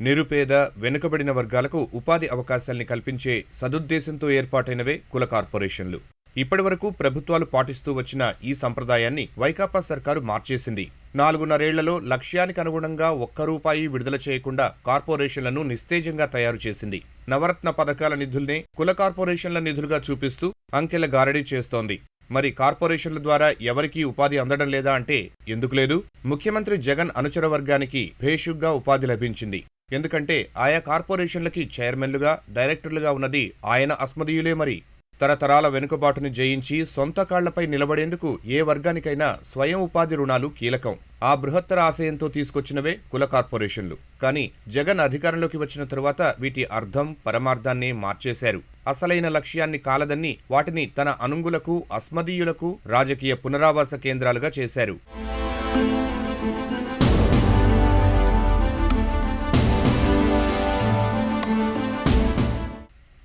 నిరుపేద వెనుకబడిన వర్గాలకు ఉపాధి అవకాశాల్ని కల్పించే సదుద్దేశంతో ఏర్పాటైనవే కుల కార్పొరేషన్లు. ఇప్పటివరకు ప్రభుత్వాలు పాటిస్తూ వచ్చిన ఈ సంప్రదాయాన్ని వైకాపా సర్కారు మార్చేసింది. నాలుగున్నరేళ్ళలో లక్ష్యానికి అనుగుణంగా ఒక్క రూపాయి విడుదల చేయకుండా కార్పొరేషన్లను నిస్తేజంగా తయారు చేసింది. నవరత్న పథకాల నిధుల్నే కుల కార్పొరేషన్ల నిధులుగా చూపిస్తూ అంకెల గారడీ చేస్తోంది. మరి కార్పొరేషన్ల ద్వారా ఎవరికీ ఉపాధి అందడం లేదా అంటే ఎందుకు లేదు? ముఖ్యమంత్రి జగన్ అనుచర వర్గానికి భేషుగ్గా ఉపాధి లభించింది. ఎందుకంటే ఆయా కార్పొరేషన్లకి చైర్మన్లుగా డైరెక్టర్లుగా ఉన్నది ఆయన అస్మదీయులే మరి. తరతరాల వెనుకబాటుని జయించి సొంత కాళ్ళపై నిలబడేందుకు ఏ వర్గానికైనా స్వయం ఉపాధి రుణాలు కీలకం. ఆ బృహత్తర ఆశయంతో తీసుకొచ్చినవే కుల కార్పొరేషన్లు. కానీ జగన్ అధికారంలోకి వచ్చిన తరువాత వీటి అర్థం పరమార్థాన్ని మార్చేశారు. అసలైన లక్ష్యాన్ని కాలదన్ని వాటిని తన అనుంగులకు అస్మదీయులకు రాజకీయ పునరావాస కేంద్రాలుగా చేశారు.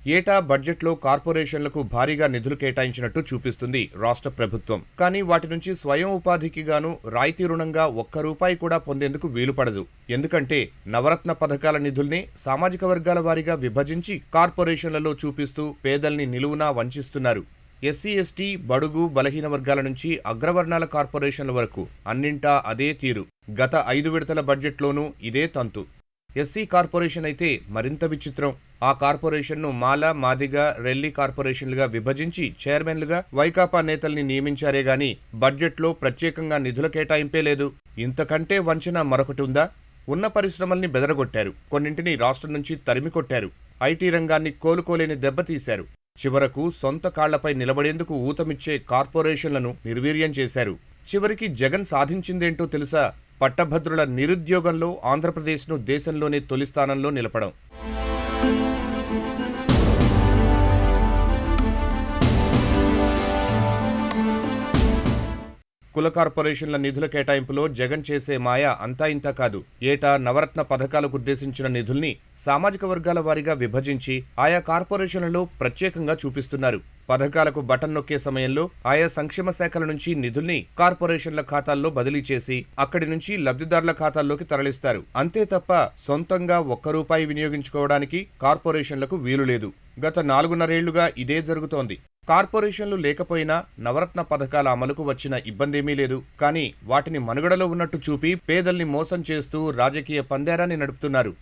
ఏటా బడ్జెట్లో కార్పొరేషన్లకు భారీగా నిధులు కేటాయించినట్టు చూపిస్తుంది రాష్ట్ర ప్రభుత్వం. కానీ వాటి నుంచి స్వయం ఉపాధికి గాను రాయితీ రుణంగా ఒక్క రూపాయి కూడా పొందేందుకు వీలుపడదు. ఎందుకంటే నవరత్న పథకాల నిధుల్ని సామాజిక వర్గాల వారీగా విభజించి కార్పొరేషన్లలో చూపిస్తూ పేదల్ని నిలువునా వంచిస్తున్నారు. ఎస్సీ ఎస్టీ బడుగు బలహీన వర్గాల నుంచి అగ్రవర్ణాల కార్పొరేషన్ల వరకు అన్నింటా అదే తీరు. గత ఐదు విడతల బడ్జెట్లోనూ ఇదే తంతు. ఎస్సీ కార్పొరేషన్ అయితే మరింత విచిత్రం. ఆ కార్పొరేషన్ను మాల మాదిగ రెల్లి కార్పొరేషన్లుగా విభజించి చైర్మన్లుగా వైకాపా నేతల్ని నియమించారే గాని బడ్జెట్లో ప్రత్యేకంగా నిధుల కేటాయింపే లేదు. ఇంతకంటే వంచన మరొకటి ఉందా? ఉన్న పరిశ్రమల్ని బెదరగొట్టారు. కొన్నింటిని రాష్ట్రం నుంచి తరిమి కొట్టారు. ఐటీ రంగాన్ని కోలుకోలేని దెబ్బతీశారు చివరకు సొంత కాళ్ళపై నిలబడేందుకు ఊతమిచ్చే కార్పొరేషన్లను నిర్వీర్యం చేశారు. చివరికి జగన్ సాధించిందేంటో తెలుసా? పట్టభద్రుల నిరుద్యోగంలో ఆంధ్రప్రదేశ్ను దేశంలోనే తొలి స్థానంలో నిలపడం. కుల కార్పొరేషన్ల నిధుల కేటాయింపులో జగన్ చేసే మాయ అంతా ఇంతా కాదు. ఏటా నవరత్న పథకాలకు ఉద్దేశించిన నిధుల్ని సామాజిక వర్గాల వారీగా విభజించి ఆయా కార్పొరేషన్లలో ప్రత్యేకంగా చూపిస్తున్నారు. పథకాలకు బటన్ నొక్కే సమయంలో ఆయా సంక్షేమ శాఖల నుంచి నిధుల్ని కార్పొరేషన్ల ఖాతాల్లో బదిలీ చేసి అక్కడి నుంచి లబ్ధిదారుల ఖాతాల్లోకి తరలిస్తారు. అంతే తప్ప సొంతంగా ఒక్క రూపాయి వినియోగించుకోవడానికి కార్పొరేషన్లకు వీలు లేదు. గత నాలుగున్నరేళ్ళుగా ఇదే జరుగుతోంది. కార్పొరేషన్లు లేకపోయినా నవరత్న పథకాల అమలుకు వచ్చిన ఇబ్బందేమీ లేదు. కానీ వాటిని మనుగడలో ఉన్నట్టు చూపి పేదల్ని మోసం చేస్తూ రాజకీయ పందేరాన్ని నడుపుతున్నారు.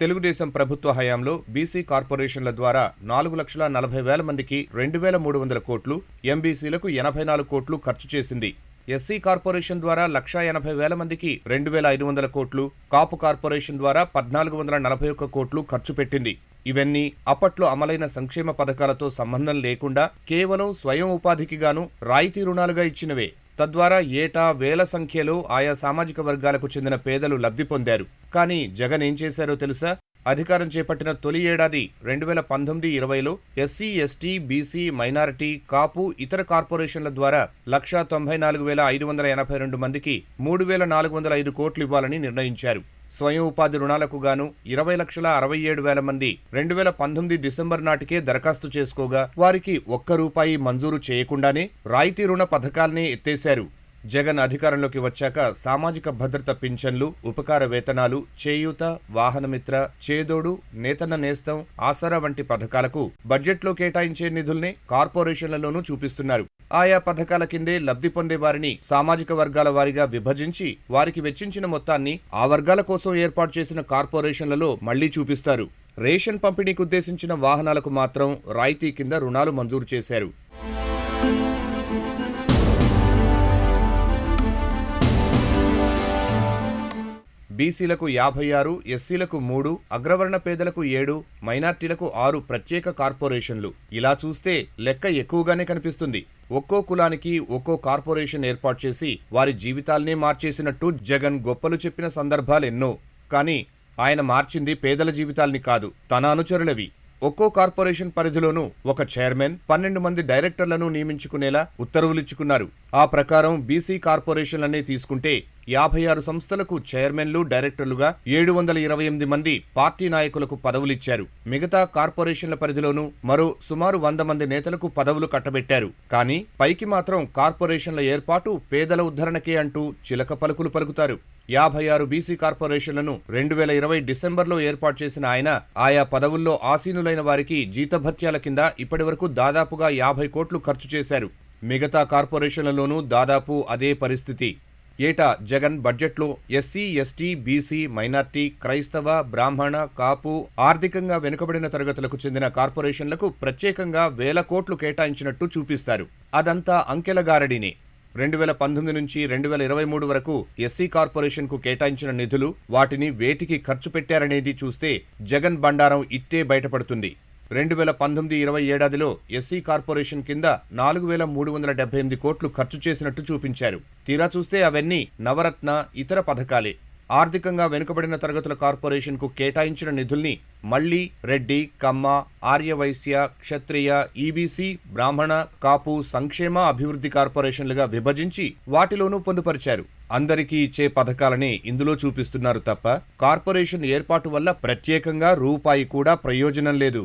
తెలుగుదేశం ప్రభుత్వ హయాంలో బీసీ కార్పొరేషన్ల ద్వారా నాలుగు లక్షల నలభై వేల మందికి రెండు వేల మూడు వందల కోట్లు ఎంబీసీలకు ఎనభై నాలుగు కోట్లు ఖర్చు చేసింది. ఎస్సీ కార్పొరేషన్ ద్వారా లక్షా ఎనభై వేల మందికి రెండు వేల ఐదు వందల కోట్లు కాపు కార్పొరేషన్ ద్వారా పద్నాలుగు వందల నలభై ఒక్క కోట్లు ఖర్చు పెట్టింది. ఇవన్నీ అప్పట్లో అమలైన సంక్షేమ పథకాలతో సంబంధం లేకుండా కేవలం స్వయం ఉపాధికి గాను రాయితీ రుణాలుగా ఇచ్చినవే. తద్వారా ఏటా వేల సంఖ్యలో ఆయా సామాజిక వర్గాలకు చెందిన పేదలు లబ్ధి పొందారు. కానీ జగన్ ఏం చేశారో తెలుసా? అధికారం చేపట్టిన తొలి ఏడాది రెండు వేల పంతొమ్మిది ఇరవైలో SC ST BC minority Kapu ఇతర కార్పొరేషన్ల ద్వారా లక్షా తొంభై నాలుగు వేల ఐదు వందల ఎనభై రెండు మందికి మూడు వేల నాలుగు వందల ఐదు కోట్లు ఇవ్వాలని నిర్ణయించారు. స్వయం ఉపాధి రుణాలకు గాను ఇరవై లక్షల అరవై ఏడు వేల మంది రెండు వేల పంతొమ్మిది డిసెంబర్ నాటికే దరఖాస్తు చేసుకోగా వారికి ఒక్క రూపాయి మంజూరు చేయకుండానే రాయితీ రుణ పథకాల్ని ఎత్తేశారు. జగన్ అధికారంలోకి వచ్చాక సామాజిక భద్రత పింఛన్లు ఉపకార వేతనాలు చేయూత వాహనమిత్ర చేదోడు నేతన్న నేస్తం ఆసరా వంటి పథకాలకు బడ్జెట్లో కేటాయించే నిధుల్ని కార్పొరేషన్లలోనూ చూపిస్తున్నారు. ఆయా పథకాల కిందే లబ్ధి పొందే వారిని సామాజిక వర్గాల వారిగా విభజించి వారికి వెచ్చించిన మొత్తాన్ని ఆ వర్గాల కోసం ఏర్పాటు చేసిన కార్పొరేషన్లలో మళ్ళీ చూపిస్తారు. రేషన్ పంపిణీకి ఉద్దేశించిన వాహనాలకు మాత్రం రాయితీ కింద రుణాలు మంజూరు చేశారు. బీసీలకు యాభై ఆరు ఎస్సీలకు మూడు అగ్రవర్ణ పేదలకు ఏడు మైనార్టీలకు ఆరు ప్రత్యేక కార్పొరేషన్లు. ఇలా చూస్తే లెక్క ఎక్కువగానే కనిపిస్తుంది. ఒక్కో కులానికి ఒక్కో కార్పొరేషన్ ఏర్పాటు చేసి వారి జీవితాల్నే మార్చేసినట్టు జగన్ గొప్పలు చెప్పిన సందర్భాలెన్నో కానీ ఆయన మార్చింది పేదల జీవితాల్ని కాదు తన అనుచరులవి. ఒక్కో కార్పొరేషన్ పరిధిలోనూ ఒక చైర్మన్ పన్నెండు మంది డైరెక్టర్లను నియమించుకునేలా ఉత్తర్వులిచ్చుకున్నారు. ఆ ప్రకారం బీసీ కార్పొరేషన్లనే తీసుకుంటే యాభై ఆరు సంస్థలకు చైర్మన్లు డైరెక్టర్లుగా ఏడు వందల ఇరవై ఎనిమిది మంది పార్టీ నాయకులకు పదవులిచ్చారు. మిగతా కార్పొరేషన్ల పరిధిలోనూ మరో సుమారు వంద మంది నేతలకు పదవులు కట్టబెట్టారు. కానీ పైకి మాత్రం కార్పొరేషన్ల ఏర్పాటు పేదల ఉద్ధరణకే అంటూ చిలక పలుకులు పలుకుతారు. యాభై ఆరు బీసీ కార్పొరేషన్లను రెండు వేల ఇరవై డిసెంబర్లో ఏర్పాటు చేసిన ఆయన ఆయా పదవుల్లో ఆసీనులైన వారికి జీతభత్యాల కింద ఇప్పటివరకు దాదాపుగా యాభై కోట్లు ఖర్చు చేశారు. మిగతా కార్పొరేషన్లలోనూ దాదాపు అదే పరిస్థితి. ఏటా జగన్ బడ్జెట్లో ఎస్సీ ఎస్టీ బీసీ మైనార్టీ క్రైస్తవ బ్రాహ్మణ కాపు ఆర్థికంగా వెనుకబడిన తరగతులకు చెందిన కార్పొరేషన్లకు ప్రత్యేకంగా వేల కోట్లు కేటాయించినట్టు చూపిస్తారు. అదంతా అంకెల గారడీనే. రెండు వేల పంతొమ్మిది నుంచి రెండు వేల ఇరవై మూడు వరకు ఎస్సీ కార్పొరేషన్కు కేటాయించిన నిధులు వాటిని వేటికి ఖర్చు పెట్టారనేది చూస్తే జగన్ బండారం ఇట్టే బయటపడుతుంది. రెండు వేల పంతొమ్మిది ఇరవై ఏడాదిలో ఎస్సీ కార్పొరేషన్ కింద నాలుగు వేల మూడు వందల డెబ్బై ఎనిమిది కోట్లు ఖర్చు చేసినట్టు చూపించారు. తీరా చూస్తే అవన్నీ నవరత్న ఇతర పథకాలే. ఆర్థికంగా వెనుకబడిన తరగతుల కార్పొరేషన్కు కేటాయించిన నిధుల్ని మళ్ళీ రెడ్డి కమ్మ ఆర్యవైశ్య క్షత్రియ ఈబీసీ బ్రాహ్మణ కాపు సంక్షేమ అభివృద్ధి కార్పొరేషన్లుగా విభజించి వాటిలోనూ పొందుపరిచారు. అందరికీ ఇచ్చే పథకాలనే ఇందులో చూపిస్తున్నారు తప్ప కార్పొరేషన్ ఏర్పాటు వల్ల ప్రత్యేకంగా రూపాయి కూడా ప్రయోజనం లేదు.